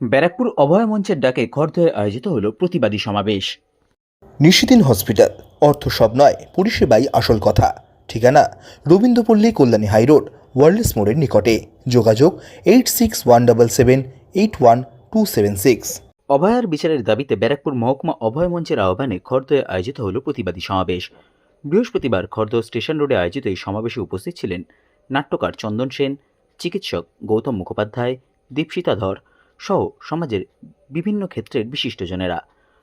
ব্যারাকপুর অভয় মঞ্চের ডাকে খড়দহে আয়োজিত হল প্রতিবাদী সমাবেশ। নিশিদিন হসপিটাল অর্থ সব নয় পরিষেবাই আসল কথা। ঠিকানা রবীন্দ্রপল্লী কল্যাণী হাইরোড ওয়ার্ল্ডস মোড়ের নিকটে। যোগাযোগ eight six one double seven eight one two seven six. অভয়ার বিচারের দাবিতে ব্যারাকপুর মহকুমা অভয় মঞ্চের আহ্বানে খড়দহে আয়োজিত হল প্রতিবাদী সমাবেশ। বৃহস্পতিবার খড়দহ স্টেশন রোডে আয়োজিত এই সমাবেশে উপস্থিত ছিলেন নাট্যকার চন্দন সেন চিকিৎসক গৌতম মুখোপাধ্যায় দীপশিতা ধর সহ সমাজের বিভিন্ন ক্ষেত্রের বিশিষ্টজনেরা।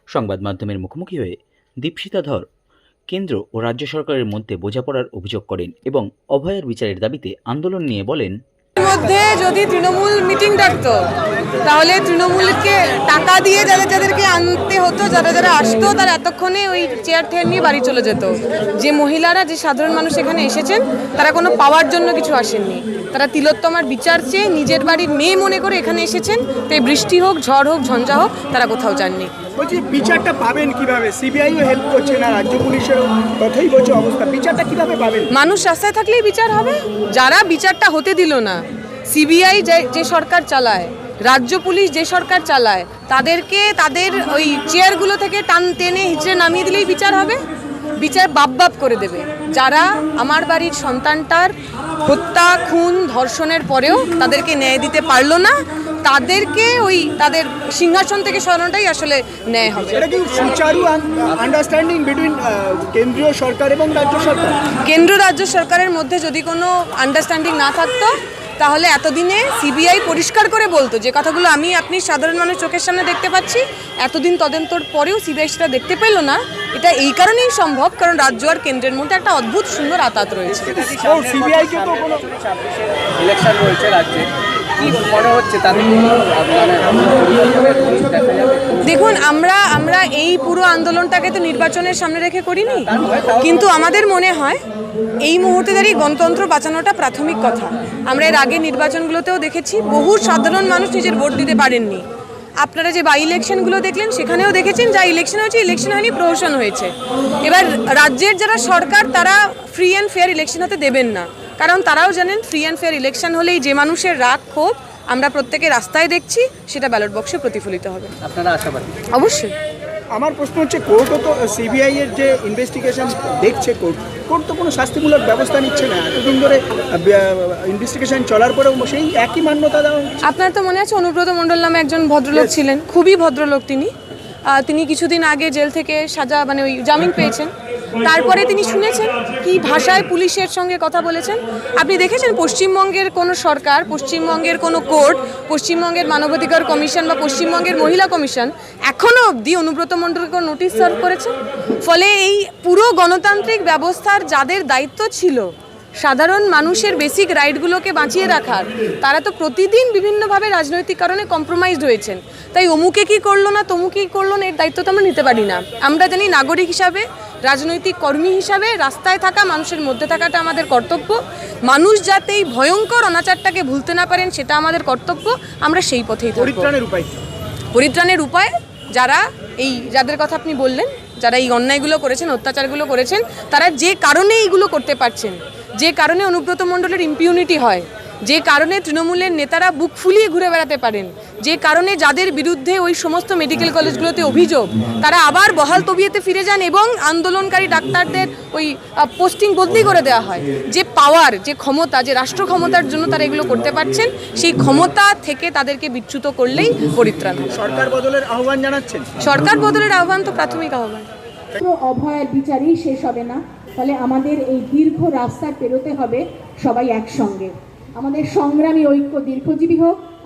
সংবাদ মাধ্যমের মুখোমুখি হয়ে দীপশিতা ধর কেন্দ্র ও রাজ্য সরকারের মধ্যে বোঝাপড়ার অভিযোগ করেন এবং অভয়ের বিচারের দাবিতে আন্দোলন নিয়ে বলেন মধ্যে যদি তৃণমূল মিটিং তাহলে তৃণমূলকে টাকা দিয়ে যাদের যাদেরকে আনতে হতো যারা যারা আসতো তারা এতক্ষণে ওই চেয়ার টেয়ার নিয়ে বাড়ি চলে যেত। যে মহিলারা যে সাধারণ মানুষ এখানে এসেছেন তারা কোনো পাওয়ার জন্য কিছু আসেননি। তারা তিলোত্তমার বিচার চেয়ে নিজের বাড়ির মেয়ে মনে করে এখানে এসেছেন তাই বৃষ্টি হোক ঝড় হোক ঝঞ্ঝা হোক তারা কোথাও যাননি। বলছি বিচারটা পাবেন কীভাবে? সিবিআইও হেল্প করছে না রাজ্য পুলিশেরও কথাই বলছে অবস্থা। বিচারটা কীভাবে পাবেন? মানুষ রাস্তায় থাকলেই বিচার হবে? যারা বিচারটা হতে দিল না সিবিআই যে সরকার চালায় রাজ্য পুলিশ যে সরকার চালায় তাদেরকে তাদের ওই চেয়ারগুলো থেকে টান টেনে হিচড়ে নামিয়ে দিলেই বিচার হবে? বিচার বাপ বাপ করে দেবে। যারা আমার বাড়ির সন্তানটার হত্যা খুন ধর্ষণের পরেও তাদেরকে ন্যায় দিতে পারল না তাদেরকে ওই তাদের সিংহাসন থেকে সরানোটাই আসলে ন্যায় হবে। সুচারু আন্ডারস্ট্যান্ডিং বিটুইন কেন্দ্রীয় সরকার এবং রাজ্য সরকার? কেন্দ্র রাজ্য সরকারের মধ্যে যদি কোনো আন্ডারস্ট্যান্ডিং না থাকতো তাহলে এতদিনে সিবিআই পরিষ্কার করে বলতো যে কথাগুলো আমি আপনি সাধারণ মানুষ চোখের সামনে দেখতে পাচ্ছি এতদিন তদন্তর পরেও সিবিআই সেটা দেখতে পেল না। এটা এই কারণেই সম্ভব কারণ রাজ্য আর কেন্দ্রের মধ্যে একটা অদ্ভুত সুন্দর আতাত রয়েছে। সিবিআই ইলেকশন রয়েছে রাজ্যে। কি মনে হচ্ছে তাদের মানে দেখুন আমরা আমরা এই পুরো আন্দোলনটাকে তো নির্বাচনের সামনে রেখে করিনি। কিন্তু আমাদের মনে হয় এই মুহূর্তে দাঁড়িয়ে গণতন্ত্র বাঁচানোটা প্রাথমিক কথা। আমরা এর আগে নির্বাচনগুলোতেও দেখেছি বহু সাধারণ মানুষ নিজের ভোট দিতে পারেননি। আপনারা যে বাই ইলেকশনগুলো দেখলেন সেখানেও দেখেছেন যা ইলেকশন হয়েছে ইলেকশন হয়নি প্রহসন হয়েছে। এবার রাজ্যের যারা সরকার তারা ফ্রি অ্যান্ড ফেয়ার ইলেকশন হতে দেবেন না। কারণ তারাও জানেন ফ্রি অ্যান্ড ফেয়ার ইলেকশন হলেই যে মানুষের রাগ ক্ষোভ আমরা প্রত্যেকে রাস্তায় দেখছি সেটা ব্যালট বক্সে প্রতিফলিত হবে। আপনারা আশাবাদী? অবশ্যই। আমার প্রশ্ন হচ্ছে কোর্টও তো সিবিআই এর যে ইনভেস্টিগেশন দেখছে কোর্ট কোর্ট তো কোনো শাস্তিমূলক ব্যবস্থা নিচ্ছে না। এতদিন ধরে ইনভেস্টিগেশন চলার পরেও সেই একই মান্যতা দেওয়া হচ্ছে। আপনার তো মনে আছে অনুব্রত মণ্ডল নামে একজন ভদ্রলোক ছিলেন খুবই ভদ্রলোক তিনি। তিনি কিছুদিন আগে জেল থেকে সাজা মানে ওই জামিন পেয়েছেন। তারপরে তিনি শুনেছেন কি ভাষায় পুলিশের সঙ্গে কথা বলেছেন। আপনি দেখেছেন পশ্চিমবঙ্গের কোনো সরকার, পশ্চিমবঙ্গের কোনো কোর্ট, পশ্চিমবঙ্গের মানবাধিকার কমিশন বা পশ্চিমবঙ্গের মহিলা কমিশন এখনও অবধি অনুব্রত মণ্ডলকে নোটিশ সার্ভ করেছে? ফলে এই পুরো গণতান্ত্রিক ব্যবস্থার যাদের দায়িত্ব ছিল, সাধারণ মানুষের বেসিক রাইটগুলোকে বাঁচিয়ে রাখার, তারা তো প্রতিদিন বিভিন্নভাবে রাজনৈতিক কারণে কম্প্রোমাইজড হয়েছেন। তাই অমুকে কি করল না, তমুকে কি করল না, এর দায়িত্ব তো আমরা নিতে পারি না। আমরা জানি নাগরিক হিসাবে রাজনৈতিক কর্মী হিসাবে রাস্তায় থাকা মানুষের মধ্যে থাকাটা আমাদের কর্তব্য। মানুষ যাতে এই ভয়ঙ্কর অনাচারটাকে ভুলতে না পারেন সেটা আমাদের কর্তব্য। আমরা সেই পথেই পরিত্রাণের উপায়? পরিত্রাণের উপায় যারা এই যাদের কথা আপনি বললেন যারা এই অন্যায়গুলো করেছেন অত্যাচারগুলো করেছেন তারা যে কারণে এইগুলো করতে পারছেন যে কারণে অনুব্রত মণ্ডলের ইম্পিউনিটি হয় যে কারণে তৃণমূলের নেতারা বুক ফুলিয়ে ঘুরে বেড়াতে পারেন যে কারণে যাদের বিরুদ্ধে ওই সমস্ত মেডিকেল কলেজগুলোতে অভিযোগ তারা আবার বহাল তবিয়েতে ফিরে যান এবং আন্দোলনকারী ডাক্তারদের ওই পোস্টিং বদলি করে দেওয়া হয়। যে পাওয়ার যে ক্ষমতা যে রাষ্ট্র ক্ষমতার জন্য তারা এগুলো করতে পারছেন সেই ক্ষমতা থেকে তাদেরকে বিচ্যুত করলেই পরিত্রাণ সরকার বদলের আহ্বান জানাচ্ছেন? সরকার বদলের আহ্বান তো প্রাথমিক আহ্বান। তো অভয়ের বিচারেই শেষ হবে না। ফলে আমাদের এই দীর্ঘ রাস্তা পেরোতে হবে সবাই একসঙ্গে। আমাদের সংগ্রামী ঐক্য দীর্ঘজীবী হোক